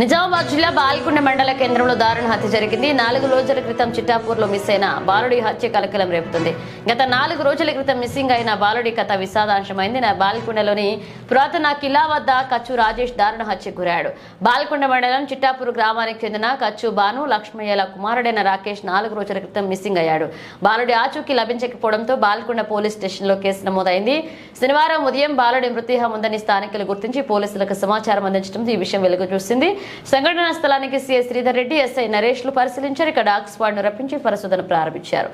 నిజామాబాద్ జిల్లా బాల్కొండ మండల కేంద్రంలో దారుణ హత్య జరిగింది. నాలుగు రోజుల క్రితం చిట్టాపూర్లో మిస్ అయిన బాలుడి హత్య కలకలం రేపుతుంది. గత నాలుగు రోజుల క్రితం మిస్సింగ్ అయిన బాలుడి కథ విషాదాంశమైంది. నా బాల్కొండలోని పురాతన కిలా వద్ద కచ్చు రాజేష్ దారుణ హత్య గురాడు బాల్కొండ మండలం చిట్టాపూర్ గ్రామానికి చెందిన కచ్చు బాను లక్ష్మయ్యల కుమారుడైన రాకేష్ నాలుగు రోజుల క్రితం మిస్సింగ్ అయ్యాడు. బాలుడి ఆచూకీ లభించకపోవడంతో బాల్కొండ పోలీస్ స్టేషన్లో కేసు నమోదైంది. శనివారం ఉదయం బాలుడి మృతదేహం ఉందని స్థానికులు గుర్తించి పోలీసులకు సమాచారం అందించడంతో ఈ విషయం వెలుగు చూసింది. సంఘటనా స్థలానికి సీఎస్ శ్రీధర్ రెడ్డి ఎస్ఐ నరేష్లు పరిశీలించారు. ఇక్కడ డాగ్ స్క్వాడ్ను రప్పించి పరిశోధన ప్రారంభించారు.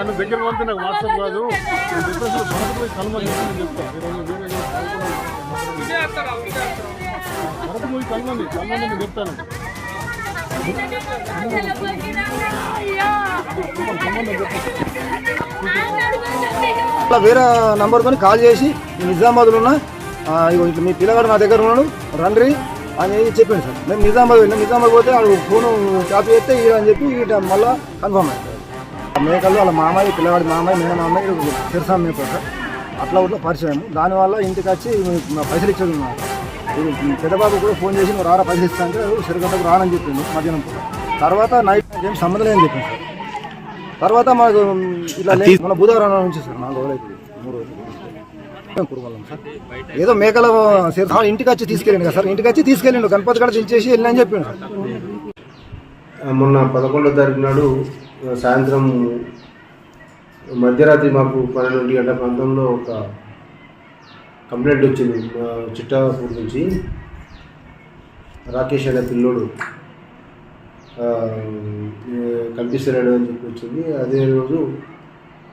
ఆయన దగ్గర పంపి నాకు వాట్సాప్ కాదు నేను చెప్పేసి భరత్ పోయి కలమని చెప్పి నేను చెప్తాను. అట్లా వేరే నంబర్ కొని కాల్ చేసి నిజామాబాద్లో ఉన్న ఆ, మీ పిల్లగాడు నా దగ్గర ఉన్నాడు రండి అని చెప్పాను సార్? మేము నిజామాబాద్ వెళ్ళాం నిజామాబాద్ పోతే వాళ్ళు ఫోన్ కాపీ చేస్తే ఈడ అని చెప్పి ఇట మళ్ళా కన్ఫర్మ్ అయ్యారు ఆ మేకలు వాళ్ళ మామయ్య పిల్లగాడి మామయ్య మేన మామయ్య తిరసాం మేము సార్? అట్లా ఇట్లా పరిచయం. దానివల్ల ఇంటికి వచ్చి పైసలు ఇచ్చేది ఉన్నారు పెద్దబాబు కూడా ఫోన్ చేసి నువ్వు రారా పైసలు ఇస్తా అంటే సరిగంటకు రానని చెప్పింది మధ్యాహ్నం తర్వాత నైట్ ఏం సంబంధం లేదని చెప్పింది సార్. తర్వాత మాకు ఇట్లా లేదు మన బుధవారం నుంచి సార్ నాలుగు రోజులు అవుతుంది మూడు రోజులు సార్. ఏదో మేకల సేర్- ఆ, ఇంటికి వచ్చి తీసుకెళ్ళండి కదా సార్. ఇంటికి వచ్చి తీసుకెళ్ళండు గణపతి కూడా దించేసి వెళ్ళని చెప్పిండు సార్. మొన్న పదకొండో తారీఖు నాడు సాయంత్రం మధ్యరాత్రి మాకు పన్నెండు గంటల ప్రాంతంలో ఒక కంప్లైంట్ వచ్చింది చిట్టాపూర్ నుంచి. రాకేష్ అనే పిల్లోడు కనిపిస్తున్నాడు అని చెప్పి వచ్చింది. అదే రోజు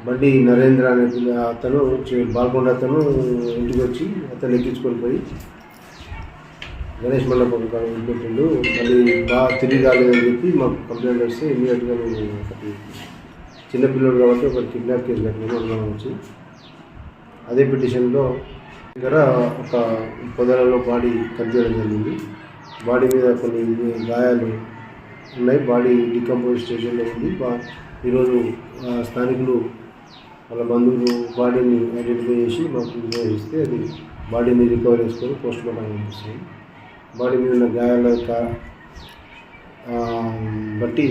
బండి నరేంద్ర అనే పిల్ల అతను బాల్కొండ అతను ఇంటికి వచ్చి అతను ఎక్కించుకొని పోయి గణేష్ మండపం పెట్టిండు మళ్ళీ బాగా తిరిగి రాలేదని చెప్పి మాకు కంప్లైంట్ వస్తే ఇమీడియట్గా మేము ఒకటి చిన్నపిల్లడు కాబట్టి ఒక కిడ్నాప్ కేసు కట్టినాము వచ్చి అదే పిటిషన్లో దగ్గర ఒక పొదలలో బాడీ కనిపించడం జరిగింది. బాడీ మీద కొన్ని గాయాలు ఉన్నాయి. బాడీ డికంపోజ్ స్టేషన్లో ఉంది. బా ఈరోజు స్థానికులు వాళ్ళ బంధువులు బాడీని ఐడెంటిఫై చేసి మాకు ఇన్ఫర్మేషన్ ఇస్తే అది బాడీని రికవర్ చేసుకొని పోస్ట్ మార్టం పంపిస్తాం బాడీ మీద ఉన్న గాయాల యొక్క బట్టి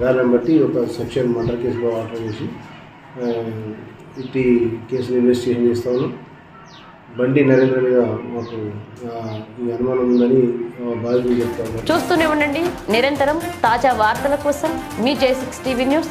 గాయాలను బట్టి ఒక సెక్షన్ మర్డర్ కేసులో ఆర్డర్ చేసి ఇట్టి కేసును ఇన్వెస్టిగేషన్ చేస్తా ఉన్నాం. బండి నరేంద్ర మీద మాకు ఈ అనుమానం ఉందని బాధితులు చెప్తా చూస్తూనే ఉండండి. నిరంతరం తాజా వార్తల కోసం మీ జే సిక్స్ టీవీ న్యూస్.